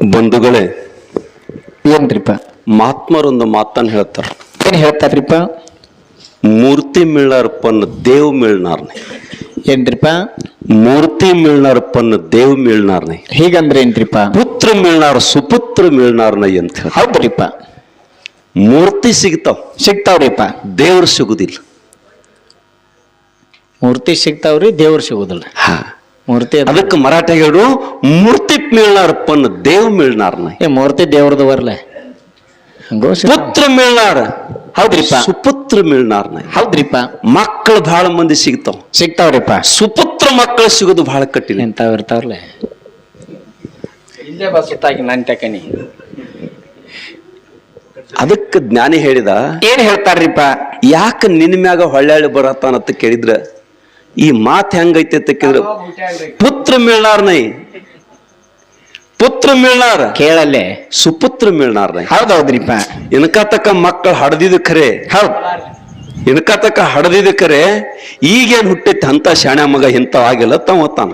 ಬಂಧುಗಳೇ ಏನ್ರಿಪ್ಪ ಮಹಾತ್ಮರೊಂದು ಮಾತನ್ನು ಹೇಳ್ತಾರೆ. ಏನ್ ಹೇಳ್ತಾರ್ರಿಪ್ಪ ಮೂರ್ತಿ ಮಿಳ್ನಾರಪ್ಪನ ದೇವ್ ಮಿಳ್ನಾರ್ನೆ. ಏನ್ರಿಪ್ಪ ಮೂರ್ತಿ ಮಿಳ್ನಾರಪ್ಪನ ದೇವ್ ಮಿಳ್ನಾರ್ನೆ. ಹೀಗಂದ್ರೆ ಏನ್ರಿಪ್ಪ ಪುತ್ರ ಮಿಳ್ನಾರ ಸುಪುತ್ರ ಮಿಳ್ನಾರ್ನ ಅಂತ ಹೇಳಿ ಹೌದ್ರಿಪ್ಪ ಮೂರ್ತಿ ಸಿಗ್ತಾವ್. ಸಿಗ್ತಾವ್ರಿಪ್ಪ ದೇವ್ರು ಸಿಗುದಿಲ್ಲ. ಮೂರ್ತಿ ಸಿಗ್ತಾವ್ರಿ ದೇವ್ರು ಸಿಗುದಿಲ್ಲ. ಹಾ. ಮೂರ್ತಿ ಅದಕ್ಕೆ ಮರಾಠ ಹೇಳು ಮೂರ್ತಿ ಪನ್ ದೇವ್ ಮೇಳನಾರ ಏ ಮೂರ್ತಿ ದೇವ್ರದ್ದು ಬರ್ಲೆ. ಪುತ್ರ ಮಿಳ್ನಾರ ಹೌದ್ರಿಪ್ಪ. ಸುಪುತ್ರ ಮೇಳನಾರ ಹೌದ್ರಿಪ್ಪ. ಮಕ್ಕಳು ಬಹಳ ಮಂದಿ ಸಿಗ್ತಾವ. ಸಿಗ್ತಾವ್ರಿಪ್ಪ. ಸುಪುತ್ರ ಮಕ್ಕಳು ಸಿಗೋದು ಬಹಳ ಕಠಿಣ. ಇಂತಾವ್ ಇರ್ತಾವ್ರಲೆ. ಇಲ್ಲೇ ಬಸ್ತಾಗಿ ನಾನು ತಕನಿ. ಅದಕ್ಕೆ ಜ್ಞಾನಿ ಹೇಳಿದ ಏನ್ ಹೇಳ್ತಾರ್ರಿಪ್ಪ? ಯಾಕೆ ನಿನ್ ಮ್ಯಾಗ ಹೊಳ್ಳಿ ಅಂತ ಕೇಳಿದ್ರ? ಈ ಮಾತ್ ಹೆಂಗೈತೆ ಅಂತ ಪುತ್ರ ಪುತ್ರ ಮಿಳ್ನಾರ್ನೈ ಪುತ್ರ ಮಿಳ್ನಾರ. ಕೇಳಲ್ಲೇ. ಸುಪುತ್ರ ಮಿಳ್ನಾರ್ನೈ ಹೌದೌದ್ರಿಪ್ಪ. ಇನ್ಕ ತಕ್ಕ ಮಕ್ಕಳು ಹಡ್ದಿದ್ದು ಖರೆ ಹೌದ್. ಇನ್ಕ ತಕ್ಕ ಹಡದಿದ್ದು ಖರೆ ಈಗೇನ್ ಹುಟ್ಟೈತಿ ಅಂತ ಶಾಣ್ಯ ಮಗ ಇಂತ ಆಗಿಲ್ಲ ತಮ್ಮ ತಾನ.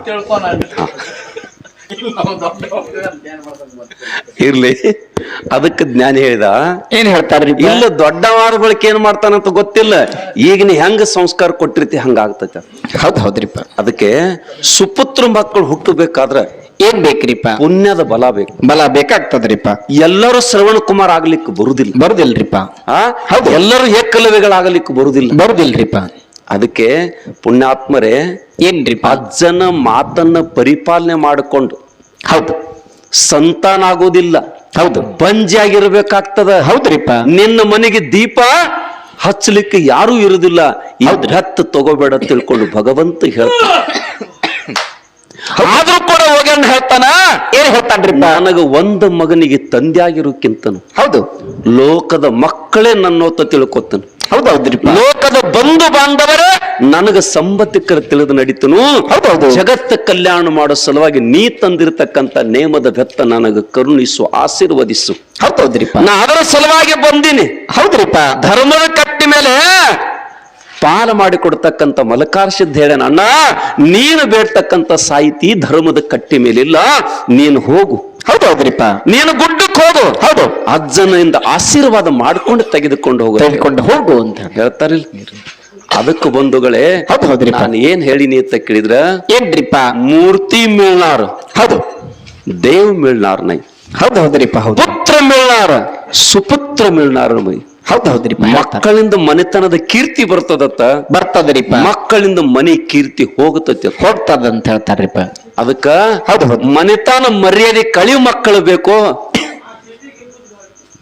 ಇರ್ಲಿ. ಅದಕ್ಕೆ ಜ್ಞಾನ ಹೇಳಿದ ಏನ್ ಹೇಳ್ತಾರ್ರಿ ಇಲ್ಲ ದೊಡ್ಡವಾದ ಬಳಕೆ ಏನ್ ಮಾಡ್ತಾನಂತ ಗೊತ್ತಿಲ್ಲ. ಈಗ ನೀ ಹೆಂಗ ಸಂಸ್ಕಾರ ಕೊಟ್ಟಿರ್ತಿ ಹಂಗ ಆಗ್ತೈತೆ. ಹೌದ್ ಹೌದ್ರಿಪ್ಪ. ಅದಕ್ಕೆ ಸುಪುತ್ರ ಮಕ್ಕಳು ಹುಟ್ಟಬೇಕಾದ್ರ ಏನ್ ಬೇಕ್ರಿಪ್ಪ? ಪುಣ್ಯದ ಬಲ ಬೇಕು. ಬಲ ಬೇಕಾಗ್ತದ್ರಿಪ್ಪ. ಎಲ್ಲರೂ ಶ್ರವಣ ಕುಮಾರ್ ಆಗ್ಲಿಕ್ಕೆ ಬರುದಿಲ್ಲ. ಬರುದಿಲ್ರಿಪ್ಪ. ಆ? ಎಲ್ಲರೂ ಏಕಲವ್ಯಗಳಾಗಲಿಕ್ಕೆ ಬರುದಿಲ್ಲ. ಬರುದಿಲ್ರಿಪ್ಪ. ಅದಕ್ಕೆ ಪುಣ್ಯಾತ್ಮರೇ ಏನ್ರಿ ಅಜ್ಜನ ಮಾತನ್ನ ಪರಿಪಾಲನೆ ಮಾಡಿಕೊಂಡು ಹೌದು. ಸಂತಾನ ಆಗೋದಿಲ್ಲ ಹೌದು. ಬಂಜಿ ಆಗಿರ್ಬೇಕಾಗ್ತದ ಹೌದ್ರಿಪ್ಪ. ನಿನ್ನ ಮನೆಗೆ ದೀಪ ಹಚ್ಚಲಿಕ್ಕೆ ಯಾರೂ ಇರುದಿಲ್ಲ. ಈ ಹತ್ತು ತಗೋಬೇಡ ತಿಳ್ಕೊಂಡು ಭಗವಂತ ಹೇಳ್ತಾನ. ಆದ್ರೂ ಕೂಡ ಹೋಗ್ಯಾನ ಹೇಳ್ತಾನ? ಏನ್ ಹೇಳ್ತಾನ್ರಿ ನನಗ ಒಂದು ಮಗನಿಗೆ ತಂದೆಯಾಗಿರೋಕ್ಕಿಂತನು ಹೌದು. ಲೋಕದ ಮಕ್ಕಳೇ ನನ್ನೋತ ತಿಳ್ಕೊತಾನೆ ಹೌದೌದ್ರಿ ಲೋಕದ ಬಂಧು ಬಾಂಧವರೇ ನನಗ ಸಂಬಂಧಿಕರ ತಿಳಿದು ನಡೀತನು. ಹೌದೌದು. ಜಗತ್ತ ಕಲ್ಯಾಣ ಮಾಡೋ ಸಲುವಾಗಿ ನೀ ತಂದಿರತಕ್ಕಂತ ನೇಮದ ಬೆತ್ತ ನನಗ ಕರುಣಿಸು ಆಶೀರ್ವದಿಸು. ಹೌದೌದ್ರಿಪ್ಪ ನಾ ಅದರ ಸಲುವಾಗಿ ಬಂದಿನಿ. ಹೌದ್ರಿಪ್ಪ. ಧರ್ಮದ ಕಟ್ಟಿ ಮೇಲೆ ಪಾಲ ಮಾಡಿಕೊಡ್ತಕ್ಕಂಥ ಮಲಕಾರ ಸಿದ್ಧ ಹೇಳ್ಯಾನ ಅಣ್ಣ ನೀನು ಬೇಡ್ತಕ್ಕಂಥ ಸಾಹಿತಿ ಧರ್ಮದ ಕಟ್ಟಿ ಮೇಲಿಲ್ಲ ನೀನು ಹೋಗು. ಹೌದೌದ್ರಿಪ್ಪ ನೀನು ಗುಡ್ಡಕ್ಕೆ ಹೋಗು. ಹೌದು. ಅಜ್ಜನಿಂದ ಆಶೀರ್ವಾದ ಮಾಡ್ಕೊಂಡು ತೆಗೆದುಕೊಂಡು ಹೋಗು ತೆಗೆದುಕೊಂಡು ಹೋಗು ಅಂತ ಹೇಳ್ತಾರಿಲ್ಲ. ಅದಕ್ಕೆ ಬಂಧುಗಳೇ ಹೌದು ಹೌದ್ರಿ ನಾನು ಏನ್ ಹೇಳಿನಿ ಅಂತ ಕೇಳಿದ್ರ ಏನ್ರಿಪ್ಪ? ಮೂರ್ತಿ ಮಿಳ್ನಾರ್. ಹೌದು. ದೇವ್ ಮೇಳ್ನಾರ್ ನೈ ಹೌದು ಹೌದ್ರಿಪ್ಪ ಹೌದು. ಪುತ್ರ ಮಿಳ್ನಾರ. ಸುಪುತ್ರ ಮಿಳ್ನಾರ ಮೈ. ಹೌದು ಹೌದ್ರಿಪ್ಪ ಮಕ್ಕಳಿಂದ ಮನೆತನದ ಕೀರ್ತಿ ಬರ್ತದತ್ತ? ಬರ್ತದ್ರಿ ಮಕ್ಕಳಿಂದ ಮನೆ ಕೀರ್ತಿ ಹೋಗುತ್ತೈತಿ ಹೋಗ್ತದಂತ ಹೇಳ್ತಾರ್ರಿಪ್ಪ ಅದಕ್ಕ ಹೌದು ಹೌದು. ಮನೆತನ ಮರ್ಯಾದೆ ಕಳಿ ಮಕ್ಕಳು ಬೇಕು?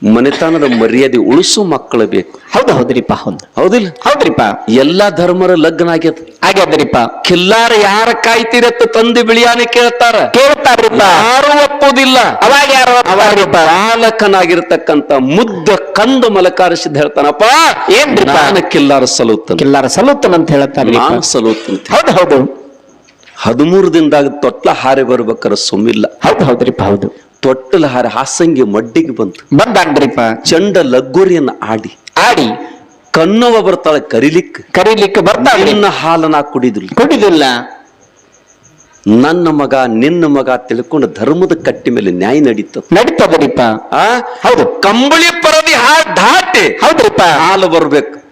ಮನೆತನದ ಮರ್ಯಾದೆ ಉಳಿಸು ಮಕ್ಕಳು ಬೇಕು. ಹೌದು ಹೌದ್ರಿಪ್ಪ ಹೌದು. ಹೌದಿಲ್ಲ? ಹೌದ್ರಿಪ್ಪ. ಎಲ್ಲಾ ಧರ್ಮರ ಲಗ್ನ ಆಗ್ಯದ ಆಗ್ಯದ್ರಿಪ್ಪ ಕಿಲ್ಲಾರ ಯಾರ ಕಾಯ್ತಿರತ್ತ ತಂದಿ ಬಿಳಿಯಾನೆ ಕೇಳ್ತಾರ? ಕೇಳ್ತಾರ್ರಿಪ್ಪ ಯಾರು ಒಪ್ಪುದಿಲ್ಲ. ಅವಾಗ ಯಾರು ಅವಾಗ್ರಿಪ್ಪ ಬಾಲಕನಾಗಿರ್ತಕ್ಕಂತ ಮುದ್ದ ಕಂದ ಮಲಕಾರ ಸಿದ್ಧ ಹೇಳ್ತಾನಪ್ಪ ಏನ್ರಿ ನಾನು ಕಿಲ್ಲಾರ ಸಲುತ್ತನ ಕಿಲ್ಲಾರ ಸಲುತ್ತನಂತ ಹೇಳ್ತಾರೆ ನಾನು ಸಲುತ್ತಂತ ಹೌದು ಹೌದು. ಹದಿಮೂರು ದಿನದಾಗ ತೊಟ್ಲ ಹಾರಿ ಬರ್ಬೇಕಾರ ಸುಮ್ಮಿಲ್ಲ ಹೌದು ಹೌದ್ರಿಪ್ಪ ಹೌದು. ತೊಟ್ಟಲ ಹಾರ ಹಾಸಂಗಿ ಮಡ್ಡಿಗೆ ಬಂತು. ಬಂದ್ರಿಪ್ಪ ಚಂಡ ಲಗ್ಗುರಿಯನ್ನ ಆಡಿ. ಆಡಿ. ಕಣ್ಣವ ಬರ್ತಾಳೆ ಕರಿಲಿಕ್ಕೆ. ಕರಿಲಿಕ್ಕೆ ಬರ್ತಾಳೆ. ನಿನ್ನ ಹಾಲನ ಕುಡಿದಿಲ್ಲ. ಕುಡಿದಿಲ್ಲ. ನನ್ನ ಮಗ ನಿನ್ನ ಮಗ ತಿಳ್ಕೊಂಡು ಧರ್ಮದ ಕಟ್ಟಿ ಮೇಲೆ ನ್ಯಾಯ ನಡೀತದ ನಡೀತದ್ರಿಪ್ಪ. ಆ? ಹೌದು. ಕಂಬಳಿ ಪರದಿ ಹಾ ದಾಟಿ ಹೌದ್ರಿಪ್ಪ. ಹಾಲು ಬರ್ಬೇಕು.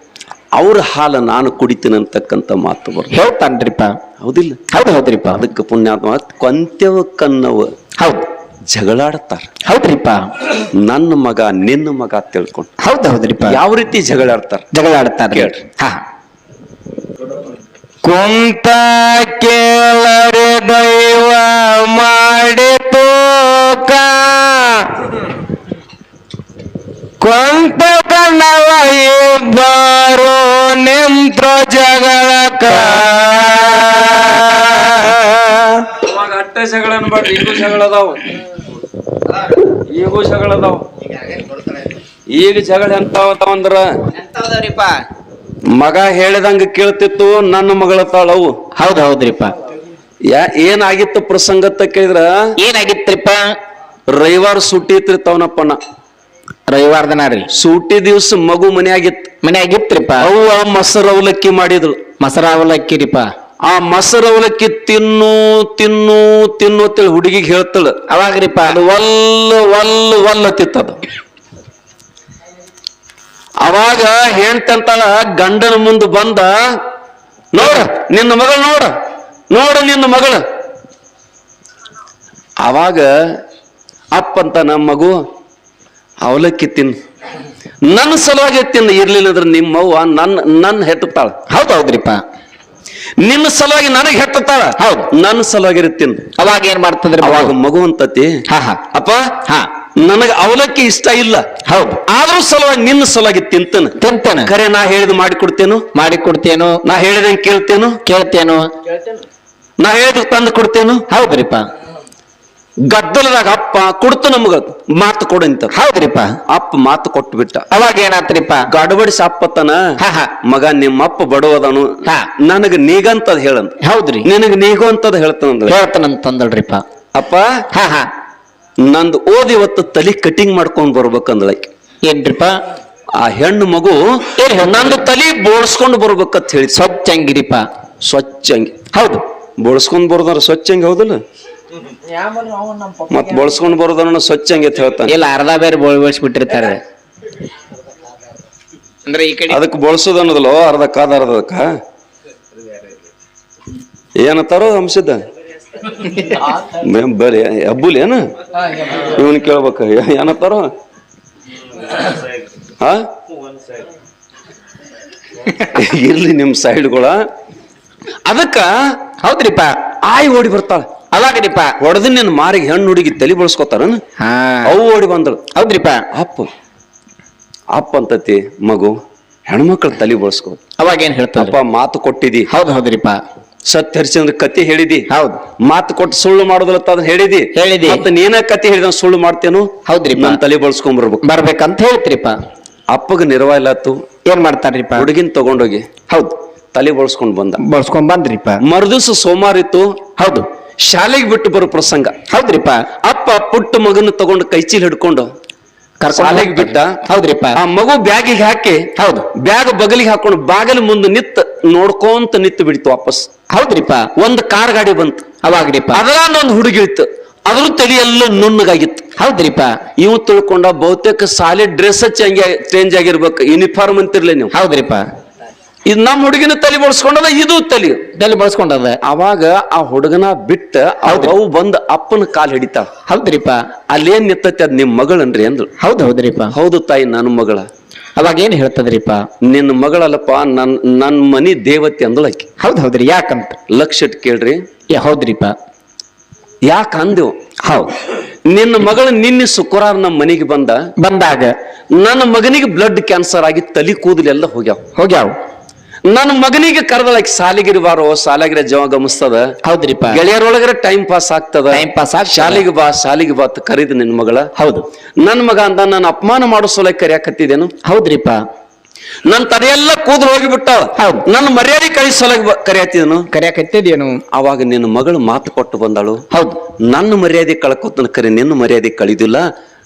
ಅವ್ರ ಹಾಲ ನಾನು ಕುಡಿತೀನಿ ಅಂತಕ್ಕಂಥ ಮಾತು ಬರ್ ಹೇಳ್ತಾನ್ರಿಪ್ಪ. ಹೌದಿಲ್ಲ? ಹೌದು ಹೌದ್ರಿಪ್ಪ. ಅದಕ್ಕೆ ಪುಣ್ಯಾತ್ಮ ಕೊಂತ್ಯವ ಕನ್ನವ. ಹೌದು. ಜಗಳಾಡ್ತಾರ. ಹೌದ್ರಿಪ್ಪ. ನನ್ನ ಮಗ ನಿನ್ನ ಮಗ ತಿಳ್ಕೊಂಡು. ಹೌದು ಹೌದ್ರಿಪ್ಪ. ಯಾವ ರೀತಿ ಜಗಳಾಡ್ತಾರ? ಜಗಳ ಆಡ್ತಾರೆ ಕೇಳ್ರಿ. ಹಾ. ಕುಂತ ಕೇಳರೆ ದೈವ ಮಾಡಿತು ಕೊಂತ ಕಣ್ಣವ ಇಬ್ಬರು ನಿಂತ್ರ ಜಗಳಕ ಅವಾಗ ಅಟ್ಟ ಜಗಳ ಅನ್ಬಾರ್ದು ಜಗಳ ಅದಾವ. ಈಗೂ ಜಗಳ ಅದಾವ. ಈಗ ಜಗಳ ಎಂತಾವ ಅಂದ್ರ ಮಗ ಹೇಳಿದಂಗ ಕೇಳ್ತಿತ್ತು ನನ್ನ ಮಗಳ ತಾಳವು. ಹೌದು ಹೌದ್ರಿಪ್ಪ. ಯಾ ಏನಾಗಿತ್ತು ಪ್ರಸಂಗತ್ತ ಕೇಳಿದ್ರ? ಏನಾಗಿತ್ರಿಪ್ಪ ರವಿವಾರ ಸುಟ್ಟಿ ಇತ್ರಿ ತವನಪ್ಪನ ರವಿವಾರ ದಿನ ರೀ ಸೂಟಿ ದಿವ್ಸ ಮಗು ಮನೆಯಾಗಿತ್ತು. ಮನೆಯಾಗಿತ್ತ್ರಿಪ್ಪ? ಇತ್ರಿಪ್ಪ ಅವು ಮೊಸರು ಅವಲಕ್ಕಿ ಮಾಡಿದ್ರು. ಅವಲಕ್ಕಿ ಅವಲಕ್ಕಿರಿಪ್ಪ ಆ ಮೊಸರು ಅವಲಕ್ಕಿ ತಿನ್ನು ತಿನ್ನು ತಿನ್ನು ಅಂತೇಳಿ ಹುಡುಗಿಗೆ ಹೇಳ್ತಾಳ. ಅವಾಗ್ರಿಪ್ಪ? ಅದು ಒಲ್ಲ ಒಲ್ಲ ಒಲ್ಲ ತಿತ್ತದು ಅವಾಗ ಹೇಳ್ತಂತಾಳ ಗಂಡನ ಮುಂದೆ ಬಂದ ನೋಡ ನಿನ್ನ ಮಗಳು ನೋಡ ನೋಡ ನಿನ್ನ ಮಗಳು. ಅವಾಗ ಅಪ್ಪಂತ ನಮ್ಮ ಮಗು ಅವಲಕ್ಕಿ ತಿನ್ನು. ನನ್ನ ಸಲುವಾಗಿ ತಿನ್ನು ಇರ್ಲಿಲ್ಲ ಅಂದ್ರೆ ನಿಮ್ಮವ್ವ ನನ್ನ ನನ್ನ ಹೆತ್ತಾಳ ಹೌದೌದ್ರಿಪ್ಪ ನಿನ್ನ ಸಲುವಾಗಿ ನನಗೆ ಹೆಟ್ಟುತ್ತಾಳ ಹೌದು. ನನ್ನ ಸಲುವಾಗಿ ತಿನ್ನು ಅವಾಗ ಏನ್ ಮಾಡ್ತದ್ರಿ ಅವಾಗ ಮಗು? ಅಂತತಿ ಹಾ ಹಾ. ಅಪ್ಪ ಹಾ. ನನಗೆ ಅವಲಕ್ಕಿ ಇಷ್ಟ ಇಲ್ಲ. ಹೌದು. ಆದ್ರೂ ಸಲುವಾಗಿ ನಿನ್ನ ಸಲುವಾಗಿ ತಿಂತನ. ತಿಂತೇನೆ. ಖರೆ ನಾ ಹೇಳಿದ್ ಮಾಡಿ ಮಾಡಿಕೊಡ್ತೇನು. ಮಾಡಿ ಕೊಡ್ತೇನು ನಾ ಹೇಳಿದಂಗೆ ಕೇಳ್ತೇನು? ಕೇಳ್ತೇನು. ನಾ ಹೇಳಿದ ತಂದು ಕೊಡ್ತೇನು? ಹೌದ್ರಿಪ್ಪ. ಗದ್ದಲದಾಗ ಅಪ್ಪ ಕೊಡ್ತು ನಮ್ಗ ಮಾತು ಕೊಡಂತ ಹೌದ್ರಿಪ್ಪ. ಅಪ್ಪ ಮಾತು ಕೊಟ್ಟು ಬಿಟ್ಟ. ಅವಾಗ ಏನಾತ್ರಿಪ್ಪ ಗಡಬಡಿಸಿ ಅಪ್ಪತನ ಮಗ ನಿಮ್ಮ ಅಪ್ಪ ಬಡವದನು. ಹಾ. ನನಗ ನೀಗಂತದ್ ಹೇಳಂತ ಹೌದ್ರಿ. ನಿನಗ ನೀಗು ಅಂತದ್ ಹೇಳ್ತಾನಂದ್ರ ಹೇಳ್ತಾನಂತಂದಳ್ರಿಪ್ಪ. ಅಪ್ಪ. ಹಾ ಹಾ. ನಂದು ಓದಿ ಇವತ್ತು ತಲಿ ಕಟಿಂಗ್ ಮಾಡ್ಕೊಂಡ್ ಬರ್ಬೇಕಂದಳಕ್ಕೆ ಏನ್ರಿಪ್ಪ? ಆ ಹೆಣ್ಣು ಮಗು ನಂದು ತಲಿ ಬೋಳ್ಸ್ಕೊಂಡು ಬರ್ಬೇಕಂತ ಹೇಳಿ ಸ್ವಚ್ಛ ಹಂಗಿರಿಪ್ಪ ಸ್ವಚ್ಛ ಹಂಗೆ ಹೌದು. ಬೋಳ್ಸ್ಕೊಂಡ್ ಬರೋದಾರ ಸ್ವಚ್ಛ ಹಂಗೆ ಹೌದಲ್ಲ? ಮತ್ ಬಳಸ್ಕೊಂಡ್ ಬರೋದನ್ನ ಸ್ವಚ್ಛ ಹಂಗೆ ಹೇಳ್ತಾನೆ. ಇಲ್ಲ ಅರ್ಧ ಬೇರೆ ಬಳಸ್ಬಿಟ್ಟಿರ್ತಾರೆ. ಅಂದ್ರೆ ಈ ಕಡೆ ಅದಕ್ಕೆ ಬಳಸೋದ್ ಅನ್ನೋದಲ್ಲ ಅರ್ಧ ಕಾದ ಅರ್ಧಕ್ಕ? ಏನತ್ತಾರೋ ಅಂಶದ? ಬರೀ ಹಬ್ಬುಲಿ ಏನ? ಇವನ್ ಕೇಳ್ಬೇಕ ಏನತ್ತಾರೋ? ಹಾ ಇರ್ಲಿ ನಿಮ್ ಸೈಡ್ಗಳ ಅದಕ್ಕ ಹೌದ್ರಿಪ್ಪ ಆಯ್ ಓಡಿ ಬರ್ತಾಳ. ಅವಾಗ್ರಿಪ್ಪ ಹೊಡೆದ ನಿನ್ನ ಮಾರಿಗೆ ಹೆಣ್ಣು ಹುಡುಗಿ ತಲೆ ಬಳಸ್ಕೋತಾರ ಅವು ಓಡಿ ಬಂದಳು ಹೌದ್ರಿಪ್ಪ ಅಪ್ಪ ಅಪ್ಪ ಅಂತತಿ ಮಗು ಹೆಣ್ಮಕ್ಳು ತಲೆ ಬಳಸ್ಕೋ. ಅವಾಗ ಏನ್ ಹೇಳ್ತಾರ? ಅಪ್ಪ ಮಾತು ಕೊಟ್ಟಿದಿ. ಹೌದು ಹೌದ್ರಿಪ್ಪ ಸತ್ಯ ಹರಿಚಂದ್ರ ಕತೆ ಹೇಳಿದಿ. ಹೌದು. ಮಾತು ಕೊಟ್ಟು ಸುಳ್ಳು ಮಾಡೋದಿಲ್ಲ ಅದನ್ನ ಹೇಳಿದಿ. ಹೇಳಿದಿ. ಮತ್ತೆ ನೀನ ಕತೆ ಹೇಳಿದ ಸುಳ್ಳು ಮಾಡ್ತೇನು? ಹೌದ್ರಿ ನನ್ನ ತಲೆ ಬಳಸ್ಕೊಂಡ್ ಬರ್ಬೇಕು ಬರ್ಬೇಕಂತ ಹೇಳ್ತ್ರಿಪ್ಪ ಅಪ್ಪಗ ನಿರ್ವಾಯಿಲ್ಲಾತು ಏನ್ ಮಾಡ್ತಾರ್ರಿಪ್ಪ ಹುಡುಗಿನ ತಗೊಂಡೋಗಿ. ಹೌದು. ತಲೆ ಬಳಸ್ಕೊಂಡ್ ಬಂದ. ಬಳಸ್ಕೊಂಡ್ ಬಂದ್ರಿಪ್ಪ ಮರುದಿವ್ಸ ಸೋಮವಾರ ಇತ್ತು. ಹೌದು. ಶಾಲೆಗೆ ಬಿಟ್ಟು ಬರೋ ಪ್ರಸಂಗ. ಹೌದ್ರಿಪ್ಪ. ಅಪ್ಪ ಪುಟ್ಟ ಮಗನ ತಗೊಂಡು ಕೈಚೀಲ್ ಹಿಡ್ಕೊಂಡು ಶಾಲೆಗೆ ಬಿಟ್ಟ. ಹೌದ್ರಿಪ್ಪ. ಆ ಮಗು ಬ್ಯಾಗಿಗೆ ಹಾಕಿ ಹೌದು. ಬ್ಯಾಗ್ ಬಗಲಿಗೆ ಹಾಕೊಂಡು ಬಾಗಿಲ ಮುಂದೆ ನಿತ್ ನೋಡ್ಕೊಂತ ನಿತ್ತು ಬಿಡ್ತು ವಾಪಸ್. ಹೌದ್ರಿಪ್ಪ. ಒಂದು ಕಾರ್ ಗಾಡಿ ಬಂತು. ಅವಾಗ್ರಿಪ್ಪ. ಅದರ ಒಂದು ಹುಡುಗಿ ಇತ್ತು. ಅದ್ರ ತಲೆ ಎಲ್ಲ ನುಣ್ಣಗಾಗಿತ್ತು. ಹೌದ್ರಿಪ್ಪ. ಇವ್ ತಿಳ್ಕೊಂಡ ಬಹುತೇಕ ಸಾಲಿ ಡ್ರೆಸ್ ಚೇಂಜ್ ಚೇಂಜ್ ಆಗಿರ್ಬೇಕು. ಯೂನಿಫಾರ್ಮ್ ಅಂತಿರ್ಲಿ ನೀವು. ಹೌದ್ರಿಪ್ಪ. ಇದು ನಮ್ಮ ಹುಡುಗಿನ ತಲೆ ಬಳಸ್ಕೊಂಡದ ಇದು ತಲೆ. ತಲೆ ಬಳಸ್ಕೊಂಡದ. ಅವಾಗ ಆ ಹುಡುಗನ ಬಿಟ್ಟ ಅವು ಬಂದು ಅಪ್ಪನ ಕಾಲ್ ಹಿಡಿತಾಳ ಹೌದ್ರಿಪ್ಪ. ಅಲ್ಲೇನ್ ನಿತ್ತೈತಿ ಅದ್ ನಿಮ್ ಮಗಳನ್ರಿ ಅಂದ್ರು ಹೌದ್ ಹೌದ್ರಿಪ್ಪ. ಹೌದು ತಾಯಿ ನನ್ನ ಮಗಳ. ಅವಾಗ ಏನ್ ಹೇಳ್ತದ್ರಿಪ್ಪ? ನಿನ್ನ ಮಗಳಲ್ಲಪ್ಪ ನನ್ ನನ್ ಮನಿ ದೇವತೆ ಅಂದಳಕಿ ಹೌದ್ ಹೌದ್ರಿ. ಯಾಕಂತ? ಲಕ್ಷ ಇಟ್ ಕೇಳ್ರಿ. ಏ ಹೌದ್ರಿಪ್ಪ. ಯಾಕ ಅಂದೆವು ಹೌದು. ನಿನ್ನ ಮಗಳು ನಿನ್ನೆ ಶುಕ್ರವಾರ ನಮ್ಮ ಮನೆಗೆ ಬಂದ. ಬಂದಾಗ? ನನ್ನ ಮಗನಿಗೆ ಬ್ಲಡ್ ಕ್ಯಾನ್ಸರ್ ಆಗಿ ತಲೆ ಕೂದಲೆಲ್ಲ ಹೋಗ್ಯಾವ. ಹೋಗ್ಯಾವ. ನನ್ನ ಮಗನಿಗೆ ಕರೆದಳಕ್ಕೆ ಸಾಲಿಗಿರ್ಬಾರೋ ಸಾಲಾಗಿರ ಜವ ಗಮಸ್ತದ ಹೌದ್ರಿಪ್ಪ. ಗೆಳೆಯರೊಳಗರ ಟೈಮ್ ಪಾಸ್ ಆಗ್ತದ. ಟೈಮ್ ಪಾಸ್ ಆಗ ಶಾಲಿಗೆ ಬಾ ಶಾಲಿಗೆ ಬಾ ಅಂತ ಕರೀದ ನಿನ್ ಮಗಳ. ಹೌದು. ನನ್ನ ಮಗ ಅಂತ ನಾನು ಅಪಮಾನ ಮಾಡೋ ಸಲಕ್ಕೆ ಕರಿಯಾಕತ್ತಿದ್ದೇನು ಹೌದ್ರಿಪ್ಪ. ನನ್ನ ತಲೆಯೆಲ್ಲ ಕೂದಲು ಹೋಗಿಬಿಟ್ಟ ಹೌದು. ನನ್ನ ಮರ್ಯಾದೆ ಕಳಿಸಲಕ್ಕೆ ಕರೆಯತ್ತಿದನು ಕರೆಯಕತ್ತಿದೇನು? ಅವಾಗ ನಿನ್ನ ಮಗಳು ಮಾತು ಕೊಟ್ಟು ಬಂದಳು. ಹೌದು. ನನ್ನ ಮರ್ಯಾದೆ ಕಳ್ಕೊತನ ಕರೆ ನಿನ್ನ ಮರ್ಯಾದೆ ಕಳಿದಿಲ್ಲ.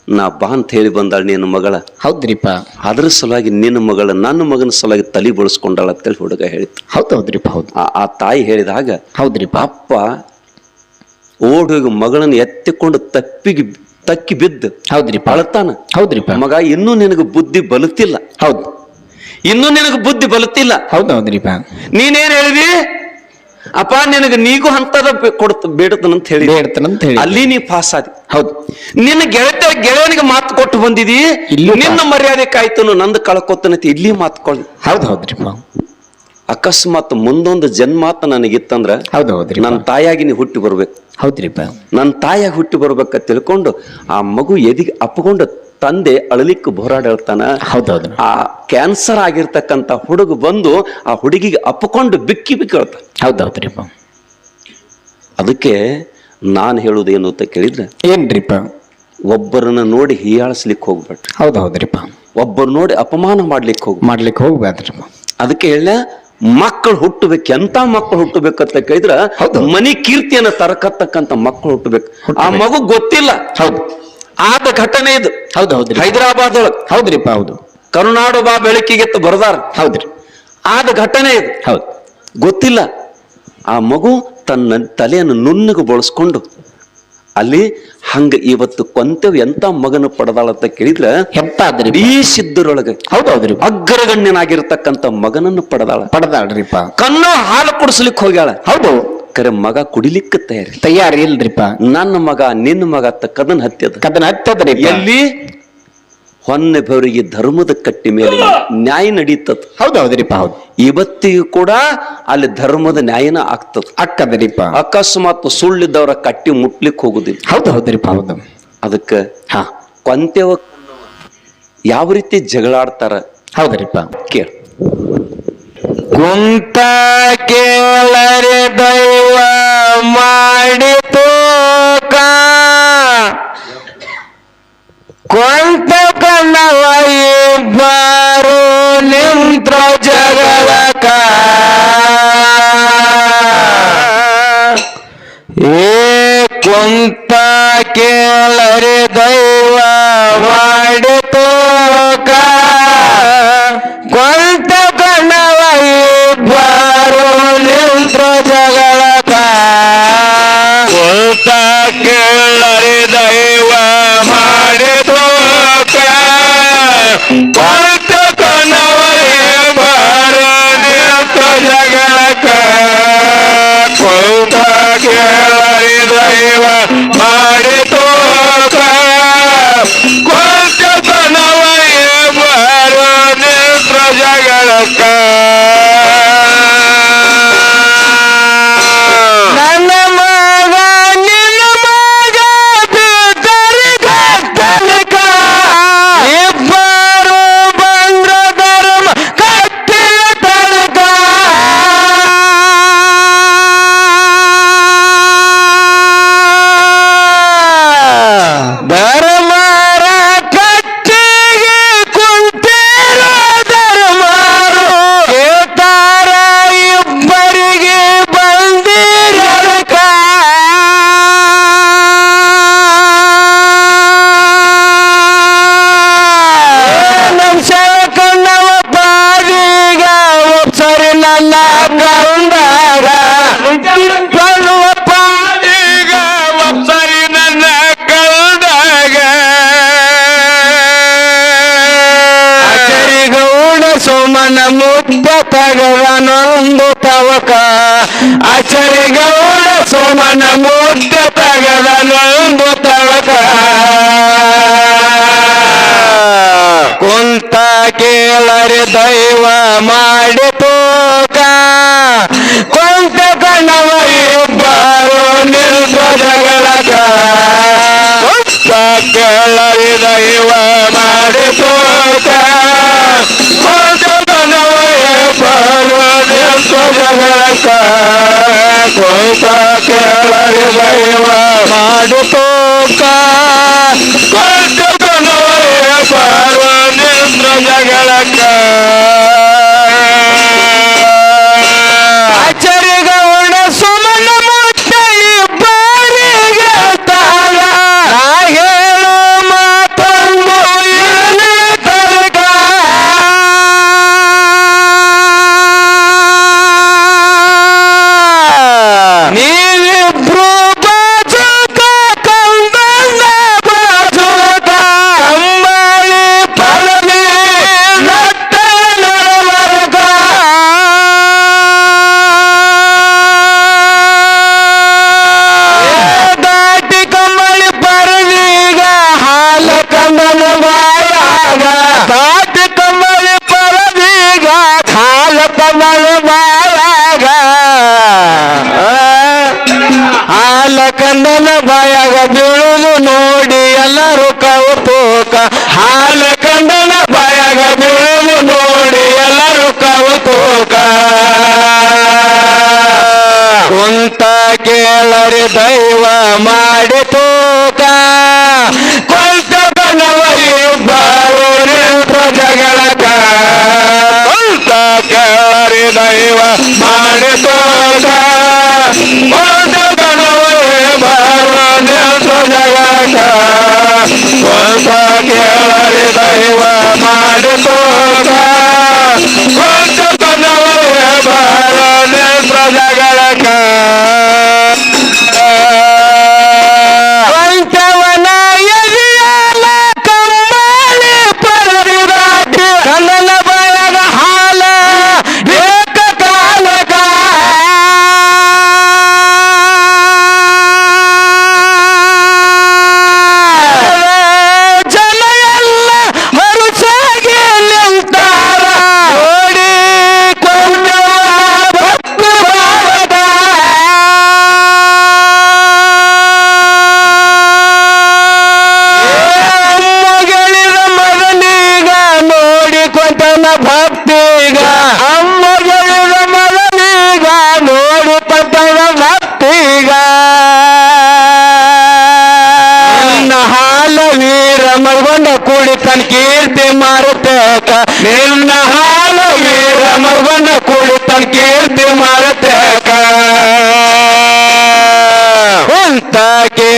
ನಾ ಬಾ ಅಂತ ಹೇಳಿ ಬಂದಾಳ ನಿನ್ನ ಮಗಳ. ಹೌದ್ರಿಪ್ಪ. ಅದ್ರ ಸಲುವಾಗಿ ನಿನ್ನ ಮಗಳ ನನ್ನ ಮಗನ ಸಲುವಾಗಿ ತಲೆ ಬಳಸ್ಕೊಂಡಾಳ ಅಂತೇಳಿ ಹುಡುಗ ಹೇಳಿತ್ತು ಹೌದು ಹೌದ್ರಿಪ್ಪ ಹೌದು. ಆ- ಆ ತಾಯಿ ಹೇಳಿದಾಗ ಹೌದ್ರಿಪ್ಪ. ಅಪ್ಪ ಓಡೋಗಿ ಮಗಳನ್ನ ಎತ್ತಿಕೊಂಡು ತಪ್ಪಿಗೆ ತಕ್ಕಿ ಬಿದ್ದು. ಹೌದ್ರಿ ಅಳತಾನ ಹೌದ್ರಿಪ್ಪ. ಮಗ ಇನ್ನೂ ನಿನಗೆ ಬುದ್ಧಿ ಬಲುತ್ತಿಲ್ಲ ಹೌದು. ಇನ್ನೂ ನಿನಗೆ ಬುದ್ಧಿ ಬಲುತ್ತಿಲ್ಲ ಹೌದ್ ಹೌದ್ರಿಪ್ಪ. ನೀನೇನ್ ಹೇಳಿದಿ? ಅಪ್ಪ ನಿನಗೆ ನೀಗೂ ಹಂತದ ಕೊಡ್ತ ಬೇಡತನಂತ ಹೇಳಿ ಬೇಡತನಂತ ಹೇಳಿ ಅಲ್ಲಿ ನೀ ಪಾಸ್ ಆದಿ ಹೌದು. ನಿನ್ನ ಗೆಳತ ಗೆಳೆಯನಿಗೆ ಮಾತು ಕೊಟ್ಟು ಬಂದಿದಿ ನಿನ್ನ ಮರ್ಯಾದೆ ಕಾಯ್ತನು ನಂದು ಕಳ್ಕೊತನತಿ ಇಲ್ಲಿ ಮಾತ್ಕೊಳ್ಳಿ ಹೌದು ಹೌದ್ರಿ ಅಕಸ್ಮಾತ್ ಮುಂದೊಂದು ಜನ್ಮಾತ ನನಗಿತ್ತಂದ್ರ ಹೌದು ಹೌದ್ರಿ ನನ್ನ ತಾಯಾಗಿ ನೀ ಹುಟ್ಟಿ ಬರ್ಬೇಕು. ಹೌದ್ರಿಪ್ಪ ನನ್ನ ತಾಯಾಗಿ ಹುಟ್ಟಿ ಬರ್ಬೇಕ ತಿಳ್ಕೊಂಡು ಆ ಮಗು ಎದಿಗೆ ಅಪ್ಪಕೊಂಡು ತಂದೆ ಅಳಲಿಕ್ಕೆ ಹೌದ್ ಹೌದು ಆ ಕ್ಯಾನ್ಸರ್ ಆಗಿರ್ತಕ್ಕಂಥ ಹುಡುಗ ಬಂದು ಆ ಹುಡುಗಿಗೆ ಅಪ್ಪಕೊಂಡು ಬಿಕ್ಕಿ ಬಿಕ್ಕಿ ಹೇಳ್ತಾನೆ. ಅದಕ್ಕೆ ನಾನು ಹೇಳುವುದೇನು ಅಂತ ಕೇಳಿದ್ರೆ ಏನ್ರಿಪ್ಪ ಒಬ್ಬರನ್ನ ನೋಡಿ ಹೀಯಾಳಿಸ್ಲಿಕ್ಕೆ ಹೋಗ್ಬೇಡ್ರಿ. ಹೌದ್ ಹೌದ್ರಿಪ್ಪ ಒಬ್ಬರು ನೋಡಿ ಅಪಮಾನ ಮಾಡ್ಲಿಕ್ಕೆ ಹೋಗ್ ಮಾಡ್ಲಿಕ್ಕೆ ಹೋಗ್ಬೇಡ್ರಿಪ್ಪ ಅದಕ್ಕೆ ಹೇಳ ಮಕ್ಕಳು ಹುಟ್ಟಬೇಕು ಎಂತ ಮಕ್ಕಳು ಹುಟ್ಟಬೇಕಂತ ಕೇಳಿದ್ರ ಹೌದು. ಮನಿ ಕೀರ್ತಿಯನ್ನ ತರಕತ್ತಕ್ಕಂತ ಮಕ್ಕಳು ಹುಟ್ಟಬೇಕು. ಆ ಮಗು ಗೊತ್ತಿಲ್ಲ. ಹೌದು. ಆದ ಘಟನೆ ಇದು. ಹೌದು ಹೌದು ಹೈದರಾಬಾದ್ ಒಳಗೆ ಹೌದ್ರಿಪ್ಪ ಹೌದು. ಕರುನಾಡು ಬಾ ಬೆಳಕಿಗೆ ಬರದಾರ. ಹೌದ್ರಿ. ಆದ ಘಟನೆ ಇದು. ಹೌದು. ಗೊತ್ತಿಲ್ಲ. ಆ ಮಗು ತನ್ನ ತಲೆಯನ್ನು ನುಣ್ಣಗೆ ಬಳಸ್ಕೊಂಡು ಅಲ್ಲಿ ಹಂಗ ಇವತ್ತು ಕೊಂತೆವು ಎಂತ ಮಗನ ಪಡೆದಾಳ ಅಂತ ಕೇಳಿದ್ರೆ ಹೆಪ್ಪಾದ್ರಿ ಈ ಸಿದ್ಧರೊಳಗೆ ಹೌದೌದ್ರಿ ಅಗ್ರಗಣ್ಯನಾಗಿರ್ತಕ್ಕಂಥ ಮಗನನ್ನು ಪಡೆದಾಳ. ಪಡೆದಾಳ್ರಿಪ್ಪ. ಕಣ್ಣು ಹಾಲು ಕುಡಿಸ್ಲಿಕ್ಕೆ ಹೋಗ್ಯಾಳ. ಹೌದು. ಕರೆ ಮಗ ಕುಡಿಲಿಕ್ಕೆ ತಯಾರಿ. ತಯಾರಿ ಇಲ್ರಿಪ್ಪ. ನನ್ನ ಮಗ ನಿನ್ನ ಮಗ ಅತ್ತ ಕದನ್ ಹತ್ಯದ ಕದನ ಹತ್ತದ್ರಿ ಎಲ್ಲಿ? ಹೊನ್ನೆ ಬೆವರಿಗೆ ಧರ್ಮದ ಕಟ್ಟಿ ಮೇಲೆ ನ್ಯಾಯ ನಡೀತದ. ಹೌದೌದ್ರಿಪ್ಪ ಹೌದು. ಇವತ್ತಿಗೂ ಕೂಡ ಅಲ್ಲಿ ಧರ್ಮದ ನ್ಯಾಯನ ಆಗ್ತದ. ಅಕ್ಕದ್ರಿಪ್ಪ ಅಕಸ್ಮಾತ್ ಸುಳ್ಳಿದ್ದವರ ಕಟ್ಟಿ ಮುಟ್ಲಿಕ್ಕೆ ಹೋಗುದಿಲ್ಲ. ಹೌದು ಹೌದ್ರಿಪ್ಪ ಹೌದು. ಅದಕ್ಕೆ ಹಾ. ಕೊಂತೆವ ಯಾವ ರೀತಿ ಜಗಳಾಡ್ತಾರ? ಹೌದ್ರಿಪ್ಪ. ಕೇಳ. ಕುಂತ ಕೇಳರೆ ದೈವ ಮಾಡಿತು ಕೊಂತ ಕಣ್ಣವ ಇಬ್ಬರು ನಿಂತ್ರ ಜಗಳಕ ಏ ಕುಂತ ಕೇಳರೆ ದೈವ ಕೊಂತ ಕಣ್ಣವ ಇಬ್ಬರು ನಿಂತ್ರ ಜಗಳಕ ಕೇಳರೆ ದೈವ ಸೋಮನ ಮುದ್ದ ತಗವನೊಂದು ತವಕ. ಅಚರಿಗೌಡ ಸೋಮನ ಮುದ್ದ ತಗವನೊಂದು ತವಕ. ಕುಂತ ಕೇಳರೆ ದೈವ ಮಾಡಿ ತೋಕ. ಕುಂತ ನಿಲ್ಸ ಜಗಳಕ ಕುಂತ ಕೇಳರೆ ದೈವ ಮಾಡಿ ತೋಕ. ನಿಲ್ಸ ಜಗಳಕ ಕುಂತ ಕೇಳರೆ ದೈವ ಕೇಳರೆ ದೈವ ಮಾಡಿ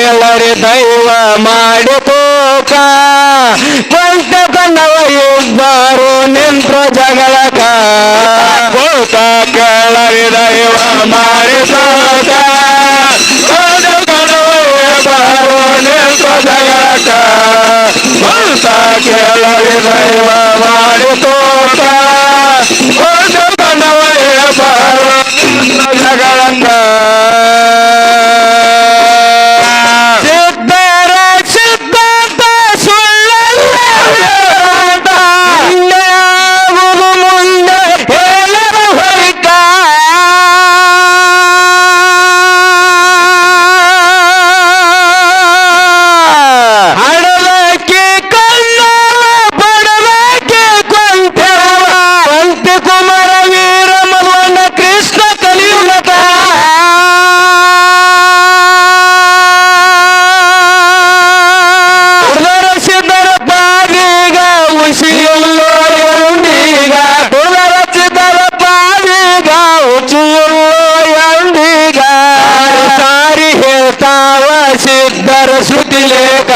ಎಲ್ಲರಿ ದೈವ ಮಾಡಿ ತೋಕ ಬಂಟ ಬಂದವ ಇಬ್ಬರು ನಿಂತು ಜಗಳಕ ಕೋಕ ಕೆಳರಿ ದೈವ ಮಾಡಿ ತೋಕ ಜಗಳಕ ಬಂಟ ಕೆಳರಿ ದೈವ ಮಾಡಿ ತೋಕ ಬಂಟ ಬಂದವ ಇಬ್ಬರು ನಿಂತು ಜಗಳ ಸಿದ್ಧರ ಸುದಿಲೇಕ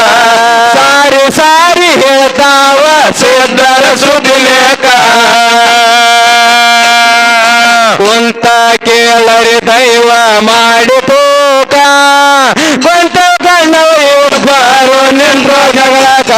ಸಾರಿ ಸಾರಿ ಹೇಳ್ತಾವ ಸಿದ್ಧರ ಸುದಿಲೇಕ ಕುಂತ ಕೇಳರಿ ದೈವ ಮಾಡಿ ತೂಕ. ಬಂತ ಕಣ್ಣವ ಬರೋ ನಿಂತ ಜಗಳಕ.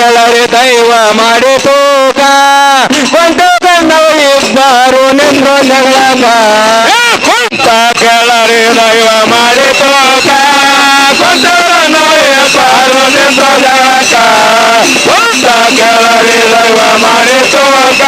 ಹೇಳರೆ ದೈವ ಮಾಡಿ ತೂಕ. ಒಂದು ಕಣ್ಣವು ಇಬ್ಬರು ನಿಂದು ಜಗಳಕ ಕೇಳರೆ ದೈವ ಮಾಡಿ ತೂಕ. ಒಂದು ಕಣ್ಣವು ಇಬ್ಬರು ನಿಂದು ಜಗಳಕ ಕೇಳರೆ ದೈವ ಮಾಡಿ ತೂಕ.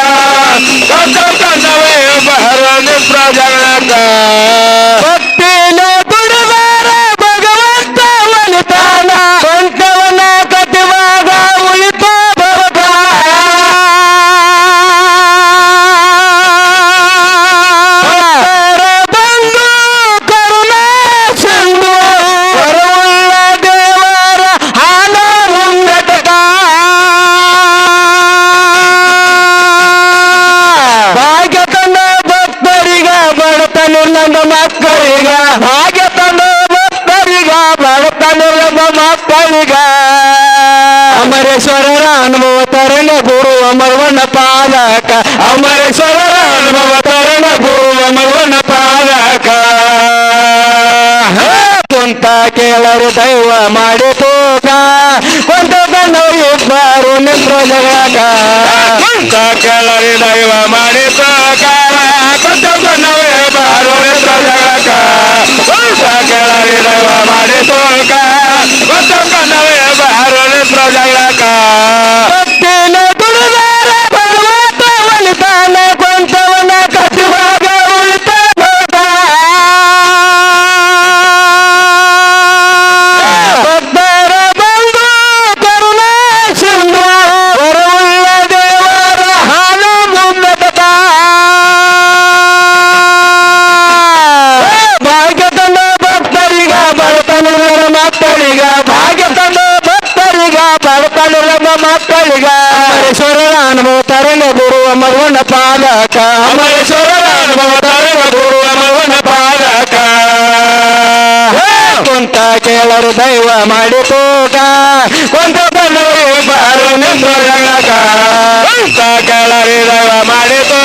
ಅಮರೇಶ್ವರರ ಅನುಭವತರಣ ಭೂಮನ ಪಾದಕ ಕುಂತ ಕೇಳರು ದೈವ ಮಾಡಿ ತೂಕ ಕೊಂತ ಇಬ್ಬರು ನಿಂತು ಜಗಕ ಕುಂತ ಕೇಳರಿ ದೈವ ಮಾಡಿ ತೂಕ ಪಾಲಕ ಅಮರಸುರನ ಪಾಲಕ ಕುಂತ ಕೇಳರು ದೈವ ಮಾಡಿ ತೋಕ. ಕೊಂತ ಬಂದವರು ಬಾರು ನಿಂತ ಕೇಳರು ದೈವ ಮಾಡಿ ತೋಕ.